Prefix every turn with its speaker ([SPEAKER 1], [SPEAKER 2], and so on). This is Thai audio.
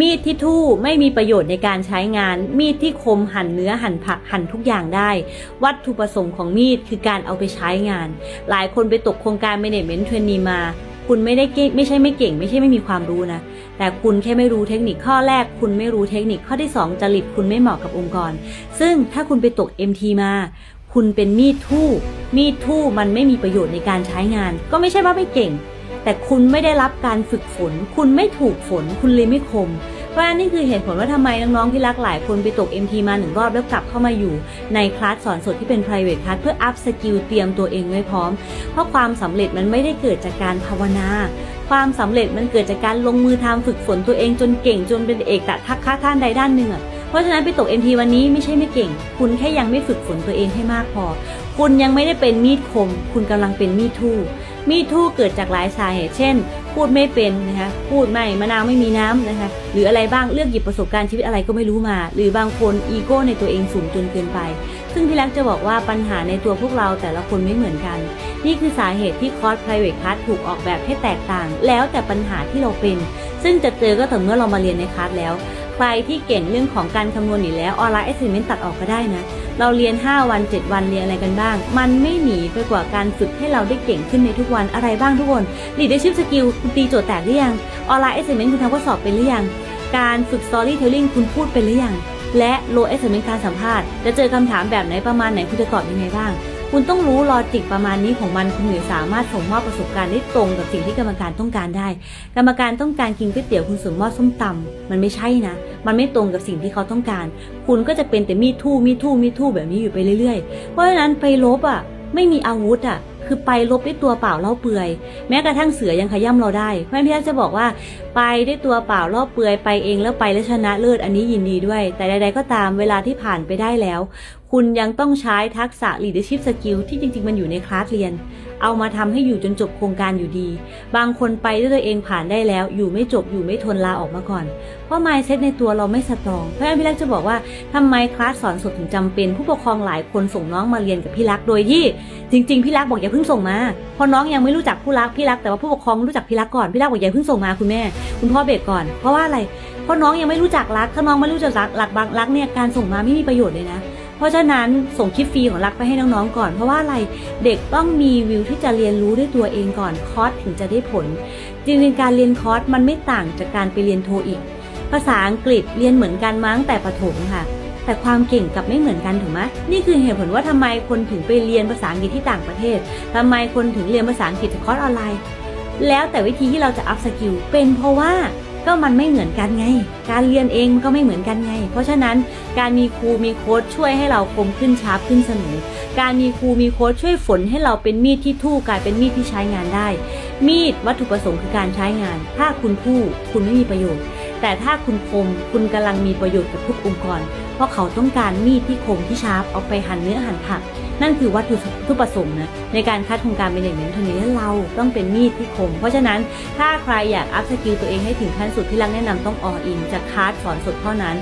[SPEAKER 1] มีดที่ทู่ไม่มีประโยชน์ในการใช้งาน มีดที่คมหั่นเนื้อหั่นผักหั่นทุกอย่างได้ วัตถุประสงค์ของมีดคือการเอาไปใช้งาน หลายคนไปตกโครงการ management trainee มา คุณไม่ได้เก่งไม่ใช่ไม่เก่ง ไม่ใช่ไม่มีความรู้นะ แต่คุณแค่ไม่รู้เทคนิคข้อแรก คุณไม่รู้เทคนิคข้อที่ 2จริตคุณไม่เหมาะกับองค์กร ซึ่งถ้าคุณไปตก MT มาคุณเป็นมีดทู่ มีดทู่มันไม่มีประโยชน์ในการใช้งาน ก็ไม่ใช่ว่าไม่เก่ง แต่คุณไม่ได้รับการฝึกฝน คุณไม่ถูกฝน คุณเลยไม่คม เพราะฉะนั้นนี่คือเหตุผลว่าทำไมน้องๆที่รักหลายคนไปตก MT มาหนึ่งรอบแล้วกลับเข้ามาอยู่ในคลาสสอนสดที่เป็น private class เพื่ออัพสกิลเตรียมตัวเองไว้พร้อม เพราะความสำเร็จมันไม่ได้เกิดจากการภาวนา ความสำเร็จมันเกิดจากการลงมือทำฝึกฝนตัวเองจนเก่งจนเป็นเอกตะทักษะท่านใดด้านหนึ่งอะเพราะฉะนั้นไปตก MT วันนี้ไม่ใช่ไม่เก่ง คุณแค่ยังไม่ฝึกฝนตัวเองให้มากพอ คุณยังไม่ได้เป็นมีดคม คุณกำลังเป็นมีดทู่ มีดทู่เกิดจากหลายสาเหตุเช่น พูดไม่เป็นนะคะพูดไม่มะนาวไม่มีน้ำนะคะหรืออะไรบ้างเลือกหยิบประสบการณ์ชีวิตอะไรก็ไม่รู้มา หรือบางคนอีโก้ในตัวเองสูงจนเกินไป ซึ่งพี่รักจะบอกว่าปัญหาในตัวพวกเราแต่ละคนไม่เหมือนกัน นี่คือสาเหตุที่คอร์ส private class ถูกออกแบบให้แตกต่าง แล้วแต่ปัญหาที่เราเป็น ซึ่งจะเจอก็ต่อเมื่อเรามาเรียนในคลาสแล้ว ใครที่เก่งเรื่องของการคำนวณอยู่แล้วออนไลน์ assignment ตัดออกก็ได้นะ เราเรียน 5 วัน 7 วันเรียนอะไรกันบ้าง มันไม่หนีไปกว่าการฝึกให้เราได้เก่งขึ้นในทุกวันอะไรบ้างทุกคน leadership skill คุณตีโจทย์แตกหรือยังออนไลน์ assignment คุณทำข้อสอบเป็นหรือยัง การฝึก storytelling คุณพูดเป็นหรือยังและ low assignment การสัมภาษณ์จะเจอคำถามแบบไหนประมาณไหนคุณจะตอบยังไงบ้าง คุณต้องรู้ลอจิกประมาณนี้ของมันคุณถึงสามารถส่งมอบประสบการณ์ได้ตรงกับสิ่งที่กรรมการต้องการได้ กรรมการต้องการกินก๋วยเตี๋ยวคุณส่งมอบส้มตำมันไม่ใช่นะ มันไม่ตรงกับสิ่งที่เขาต้องการ คุณก็จะเป็นแต่มีดทู่มีดทู่มีดทู่แบบนี้อยู่ไปเรื่อยๆ เพราะฉะนั้นไปลบอะไม่มีอาวุธอะ คือไปลบด้วยตัวเปล่าเล่าเปลือย แม้กระทั่งเสือยังขย่ำเราได้เพราะฉะนั้นพี่จจะบอกว่าไปด้วยตัวเปล่าเล่าเปลือยไปเองแล้วไปแล้วชนะเลิศอันนี้ยินดีด้วย แต่ใด ๆ ก็ตามเวลาที่ผ่านไปได้แล้ว คุณยังต้องใช้ทักษะ leadership skill ที่จริง ๆ มันอยู่ในคลาสเรียน เอามาทำให้อยู่จนจบโครงการอยู่ดี บางคนไปด้วยตัวเองผ่านได้แล้ว อยู่ไม่จบอยู่ไม่ทนลาออกมาก่อน เพราะ mindset ในตัวเราไม่สตรองเพราะฉะนั้นพี่รักจะบอกว่าทำไมคลาสสอนสดถึงจำเป็น ผู้ปกครองหลายคนส่งน้องมาเรียนกับพี่รักโดยที่ จริงๆพี่รักบอกอย่าเพิ่งส่งมาเพราะน้องยังไม่รู้จักผู้รักพี่รักแต่ว่าผู้ปกครองรู้จักพี่รักก่อนพี่รักบอกอย่าเพิ่งส่งมาคุณแม่ คุณพ่อเบรกก่อนเพราะว่าอะไรเพราะน้องยังไม่รู้จักรักถ้าน้องไม่รู้จักรักหลักบางรักเนี่ยการส่งมาไม่มีประโยชน์เลยนะเพราะฉะนั้นส่งคลิปฟรีของรักไปให้น้องๆก่อน เพราะว่าอะไรเด็กต้องมีวิวที่จะเรียนรู้ด้วยตัวเองก่อนคอร์สถึงจะได้ผล จริงๆการเรียนคอร์สมันไม่ต่างจากการไปเรียนโทอีก ภาษาอังกฤษเรียนเหมือนกันมั้งแต่ประถมค่ะ แต่ความเก่งกับไม่เหมือนกันถูกไหมนี่คือเหตุผลว่าทำไมคนถึงไปเรียนภาษาอังกฤษที่ต่างประเทศทำไมคนถึงเรียนภาษาอังกฤษคอร์สออนไลน์ แล้วแต่วิธีที่เราจะอัพสกิลเป็นเพราะว่าก็มันไม่เหมือนกันไง การเรียนเองมันก็ไม่เหมือนกันไง เพราะฉะนั้นการมีครูมีโค้ชช่วยให้เราคมขึ้นชาร์ปขึ้นเสมอ การมีครูมีโค้ชช่วยฝนให้เราเป็นมีดที่ทู่กลายเป็นมีดที่ใช้งานได้ มีดวัตถุประสงค์คือการใช้งาน ถ้าคุณทู่คุณไม่มีประโยชน์ แต่ถ้าคุณคมคุณกำลังมีประโยชน์กับทุกองค์กร เพราะเขาต้องการมีดที่คมที่ชาร์ปเอาไปหั่นเนื้อหั่นผัก นั่นคือวัตถุทุประสงค์นะในการคัดโครงการเป็นอย่างนี้เท่านี้และเราต้องเป็นมีดที่คม เพราะฉะนั้นถ้าใครอยากอัพสกิลตัวเองให้ถึงขั้นสุดที่รังแนะนำต้องอออินจากคัดสอนสดเท่านั้น